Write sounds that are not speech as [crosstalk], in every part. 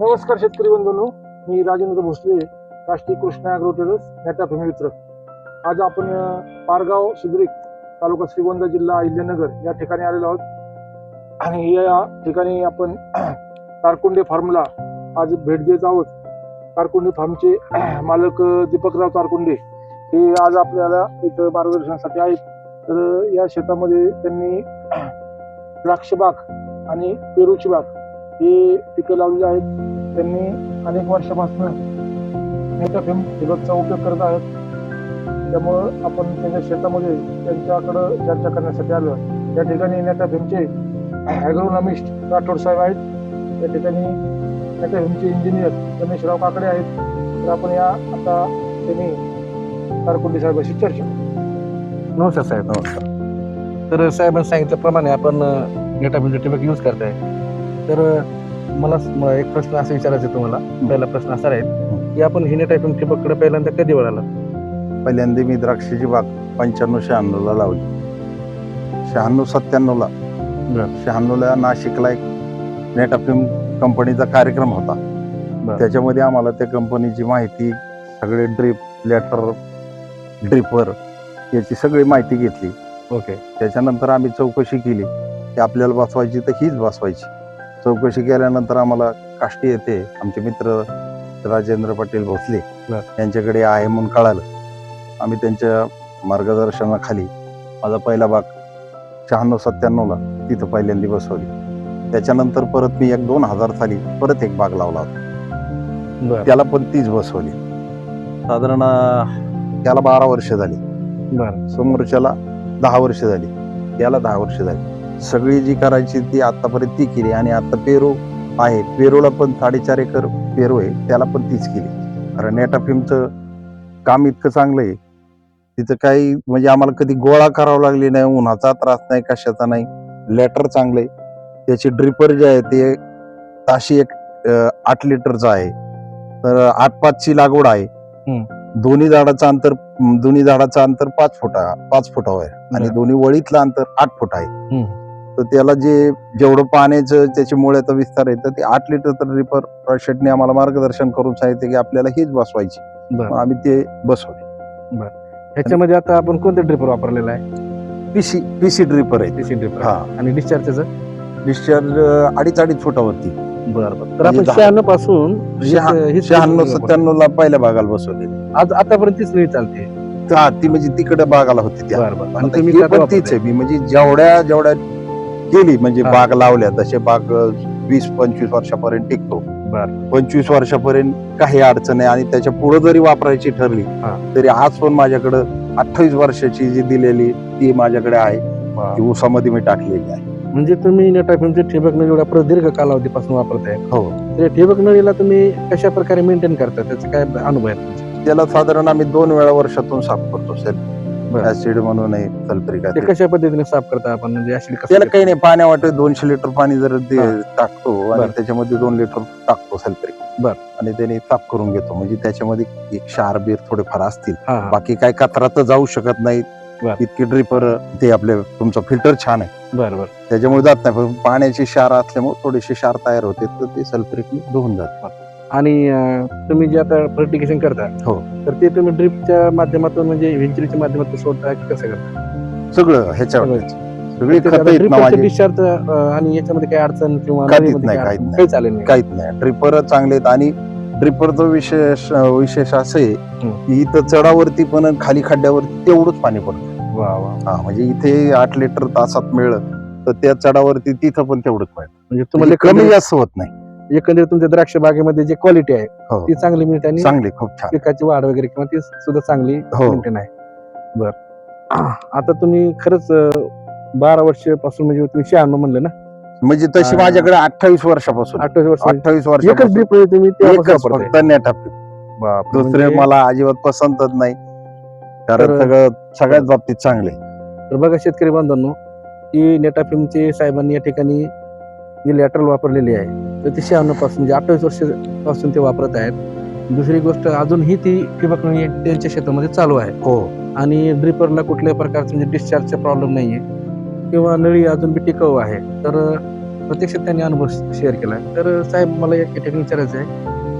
नमस्कार शेतकरी बंधूंनो मी राजेंद्र भोसले राष्ट्रीय कृष्णा अॅग्रो ट्रेडर्स ह्याचा वितरक आज आपण पारगाव सुद्रिक तालुका श्रीगोंदा जिल्हा अहिल्यानगर या ठिकाणी आलेलो आहोत. आणि या ठिकाणी आपण [clears throat] तारकुंडे फार्मला आज भेट देत आहोत. तारकुंडे फार्मचे [clears throat] मालक दीपकराव तारकुंडे हे आज आपल्याला एक मार्गदर्शनासाठी आहेत. तर या शेतामध्ये त्यांनी [clears throat] द्राक्षबाग आणि पेरूची बाग हे पिकं लावलेली आहेत त्यांनी अनेक वर्षापासून मेटाफिम ठिबकचा उपयोग करत आहेत. त्यामुळं आपण त्यांच्या शेतामध्ये त्यांच्याकडं चर्चा करण्यासाठी आलो. या ठिकाणी नेटाफिमचे ॲग्रोनॉमिस्ट राठोड साहेब आहेत. या ठिकाणी नेटाफिमचे इंजिनियर रमेशराव काकडे आहेत. तर आपण या आता त्यांनी कारकुंडी साहेबाशी चर्चा नमस्कार साहेब नमस्कार. तर साहेबांनी सांगितल्याप्रमाणे आपण डेटा ठिबक यूज करताय. तर मला म- एक प्रश्न असा विचारायचा आहे तुम्हाला. पहिला प्रश्न असा आहे की आपण हिने टाईप ठिबककडे पहिल्यांदा कधी वळाला? पहिल्यांदा मी द्राक्षाची बाग पंच्याण्णव शहाण्णवला लावली. शहाण्णव सत्त्याण्णवला. बरं. शहाण्णवला नाशिकला एक नेटाफिम कंपनीचा कार्यक्रम होता. बरं. त्याच्यामध्ये आम्हाला त्या कंपनीची माहिती सगळे ड्रिप लेटर ड्रिपर याची सगळी माहिती घेतली. ओके. त्याच्यानंतर आम्ही चौकशी केली की आपल्याला बसवायची तर हीच बसवायची. चौकशी केल्यानंतर आम्हाला काष्टी येते आमचे मित्र राजेंद्र पाटील भोसले. यांच्याकडे आहे म्हणून कळालं. आम्ही त्यांच्या मार्गदर्शनाखाली माझा पहिला बाग शहाण्णव सत्त्याण्णवला तिथं पहिल्यांदा बसवली. त्याच्यानंतर परत मी एक दोन हजार साली परत एक बाग लावला होता. त्याला पण तीच बसवली. साधारण त्याला बारा वर्ष झाली. समोरच्याला दहा वर्ष झाली. याला दहा वर्ष झाली. सगळी जी करायची ती आतापर्यंत ती केली आणि आता पेरू आहे. पेरूला पण साडेचार एकर पेरू आहे. त्याला पण तीच केली. कारण नेटाफिमचं काम इतकं चांगलं आहे. तिथं काही म्हणजे आम्हाला कधी गोळा करावा लागली नाही. उन्हाचा त्रास नाही कशाचा नाही. लेटर चांगले त्याची ड्रिपर जे आहे ते ताशी एक आठ लिटरचं आहे. तर आठ पाचची लागवड आहे. दोन्ही झाडाचं अंतर दोन्ही झाडाचं अंतर पाच फुटा पाच फुटावर आहे. आणि. दोन्ही वळीतलं अंतर आठ फूट आहे. तर त्याला जे जेवढं पाण्याचं त्याच्या मुळ्याचा विस्तार आहे तर ते आठ लिटर तर रिपर शेटने आम्हाला मार्गदर्शन करून सांगितले की आपल्याला हीच बसवायची. आम्ही ते बसवले. ह्याच्यामध्ये आता आपण कोणतं ड्रिपर वापरलेलं आहे? पीसी पीसी ड्रिपर आहे. टीसी ड्रिपर हा. आणि डिस्चार्जचं डिस्चार्ज अडीच अडीच फुटावरती. बरं बरं. तर आपण म्हणजे दहा- शहाण्णवपासून. सत्त्याण्णव ला पहिल्या भागाला बसवले आज आतापर्यंत तीच वेळ चालते. ती म्हणजे तिकडे बागाला होती त्या बरं बरं. आणि आता तुम्ही आता पण तीच. आहे. मी म्हणजे जेवढ्या जेवढ्या केली म्हणजे. बाग लावल्या तसे बाग वीस पंचवीस वर्षापर्यंत टिकतो. पंचवीस वर्षापर्यंत काही अडचण आहे आणि त्याच्या पुढे जरी वापरायची ठरली. तरी आज पण माझ्याकडे अठ्ठावीस वर्षाची जी दिलेली ती माझ्याकडे आहे ती ऊसामध्ये मी टाकलेली आहे म्हणजे तुम्ही नेटाफिमचे ठिबक नळी एवढ्या प्रदीर्घ कालावधीपासून वापरताय हो तर ठिबक नळीला तुम्ही कशा प्रकारे मेंटेन करता त्याचा काय अनुभव आहे? त्याला साधारण आम्ही दोन वेळा वर्षातून साफ करतो बरं. ऍसिड म्हणून आहे सल्फ्रिक ते ऍसिड. कशा पद्धतीने साफ करता आपण? म्हणजे ऍसिड त्याला काही नाही पाण्या वाटत दोनशे लिटर पाणी जर ते हा. टाकतो आणि बरं. त्याच्यामध्ये दोन लिटर टाकतो सल्फ्रिक. बरं. आणि त्याने साफ करून घेतो. म्हणजे त्याच्यामध्ये एक क्षार बीर थोडेफार असतील. बाकी काय कचरा तर जाऊ शकत नाही बरं. इतके ड्रिपर ते आपले तुमचं फिल्टर छान आहे. बरं बरं. त्याच्यामुळे जात नाही. पण पाण्याची क्षार असल्यामुळे थोडेसे क्षार तयार होते तर ते सल्फ्रिक धुवून जाते. आणि तुम्ही जे आता फर्टिगेशन करता हो. तर ते तुम्ही ड्रिपच्या माध्यमातून म्हणजे व्हेंचुरीच्या माध्यमातून सोडता की कसं करता सगळं ह्याच्यावर सगळी डिस्चार्ज आणि याच्यामध्ये काही अडचण किंवा काहीच नाही, काही काहीच? नाही. काहीच नाही ड्रिपर चांगले आहेत आणि ड्रिपरचं विशेष विशेष असं आहे. की इथं चढावरती पण खाली खड्ड्यावरती तेवढंच पाणी पडतं हा म्हणजे इथे आठ लिटर तासात मिळलं तर त्या चढावरती तिथं पण तेवढंच पाहिजे म्हणजे तुम्हाला म्हणजे कमी एकंदरीत जास्त होत नाही एकंदरीत तुमच्या द्राक्ष बागेमध्ये जे क्वालिटी आहे हो. ती चांगली मिळते आणि चांगली खूप छान. पिकाची वाढ वगैरे किंवा ती सुद्धा चांगली हो. मेंटेन आहे. बर. आता तुम्ही खरंच अं, बारा वर्षापासून म्हणजे तुम्ही शहाण्णव म्हणलं ना? म्हणजे तशी हा. माझ्याकडे अठ्ठावीस वर्षापासून. अठ्ठावीस वर्ष अठ्ठावीस एकच ड्रीप तुम्ही तेव्हापासून एकच वापरताय. फक्त नेटापी बापरे, दुसरे म्हणजे- मला अजिबात पसंतच नाही. कारण तर- सगळं सगळ्याच बाबतीत चांगले. तर बघा शेतकरी बांधवांनो की नेटाफिमचे साहेबांनी या ठिकाणी जी लॅटरल वापरलेली आहे तर ती शहाण्णवपासून म्हणजे अठ्ठावीस वर्षापासून ते वापरत आहेत. दुसरी गोष्ट अजूनही ती ठिबक त्यांच्या शेतामध्ये चालू आहे. हो. आणि ड्रिपरला कुठल्याही प्रकारचं म्हणजे डिस्चार्जचा प्रॉब्लेम नाहीये. किंवा नळी अजून बी टिकाऊ आहे. तर प्रत्यक्षात त्यांनी अनुभव शेअर केला. तर साहेब मला एक ठिकाणी विचारायचं आहे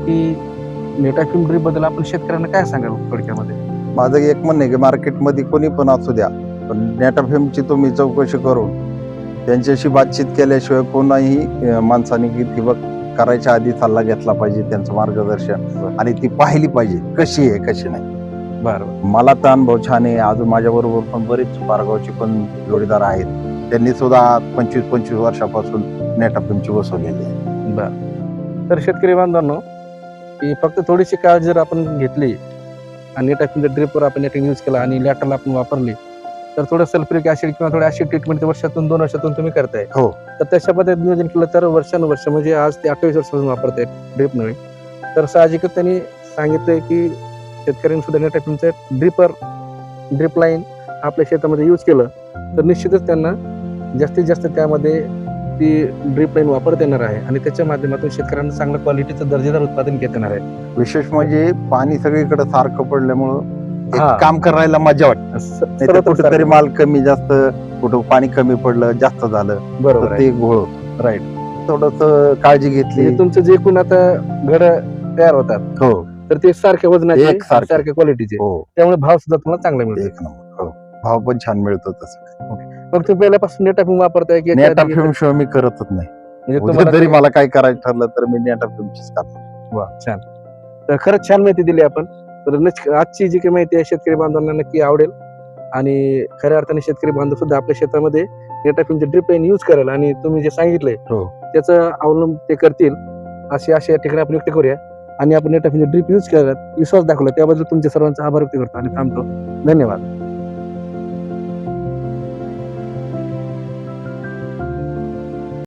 की नेटाफिम ड्रीपबद्दल आपण शेतकऱ्यांना काय सांगाल थोडक्यामध्ये? माझं एक म्हणणं आहे की मार्केटमध्ये कोणी पण असू द्या पण नेटाफेमची तुम्ही चौकशी करून त्यांच्याशी बातचीत केल्याशिवाय कोणाही माणसाने की ठिबक करायच्या आधी सल्ला घेतला पाहिजे त्यांचं मार्गदर्शन. आणि ती पाहिली पाहिजे कशी आहे कशी नाही. बरं. मला तर अनुभव छान आहे. अजून माझ्या बरोबर पण बरेच पारगावचे पण जोडीदार आहेत. त्यांनी सुद्धा पंचवीस पंचवीस वर्षापासून नेटाफेमची बसवलेली आहे. बरं. तर शेतकरी बांधवांनो की फक्त थोडीशी काळजी जर आपण घेतली आणि नेटाफिमच्या ड्रिपवर आपण नेटिंग यूज केला आणि लॅटरला आपण वापरली तर थोडं सल्फ्रिक ऍसिड किंवा थोडं ऍसिड ट्रीटमेंट वर्षातून दोन वर्षातून तुम्ही करताय. हो. तर तशा पद्धतीने नियोजन केलं तर वर्षानुवर्ष म्हणजे आज ते अठ्ठावीस वर्षापासून वापरताय ड्रिप नव्हे तर साहजिकच त्यांनी सांगितलंय की शेतकऱ्यांनी सुद्धा नेटाफिमचं ड्रिपर ड्रिप लाईन आपल्या शेतामध्ये यूज केलं. तर निश्चितच त्यांना जास्तीत जास्त त्यामध्ये ती ड्रिप लाईन वापरता येणार आहे आणि त्याच्या माध्यमातून शेतकऱ्यांना चांगल्या क्वालिटीचं दर्जेदार उत्पादन घेता येणार आहे. विशेष म्हणजे पाणी सगळीकडे सारखं पडल्यामुळं एक हा. काम करायला मजा वाटते. तर कुठेतरी. माल कमी जास्त कुठं पाणी कमी पडलं जास्त झालं बरोबर तर आहे. ते घोळ राईट थोडस काळजी घेतली. म्हणजे तुमचं जे एकूण आता घड तयार होतात हो. तर ते सारख्या वजनाचे. सारख्या क्वालिटीचे हो. त्यामुळे भाव सुद्धा तुम्हाला चांगला मिळतो एक नंबर. हो. भाव पण छान मिळतो तसं. मग तुम्ही पहिल्यापासून नेटाफिम वापरताय की याच्या नेटा आधी- फिल्म शिवाय मी करतच नाही. म्हणजे उद्या तुम्हाला जरी मला काय करायचं ठरलं तर मी नेटा फिल्मचीच करणार. वा छान. तर खरंच छान माहिती दिली आपण. तर आजची जी काही माहिती आहे शेतकरी बांधवांना नक्की आवडेल. आणि खऱ्या अर्थाने शेतकरी बांधव सुद्धा आपल्या शेतामध्ये नेटाफिमचे ड्रिप लाईन यूज करेल. आणि तुम्ही जे सांगितलंय हो. त्याचा अवलंब ते करतील. अशी अशा या ठिकाणी आपण व्यक्त करूया. आणि आपण नेटाफिमचे ड्रिप यूज करत विश्वास दाखवला. त्याबद्दल तुमच्या सर्वांचा आभार व्यक्त करतो आणि थांबतो. धन्यवाद.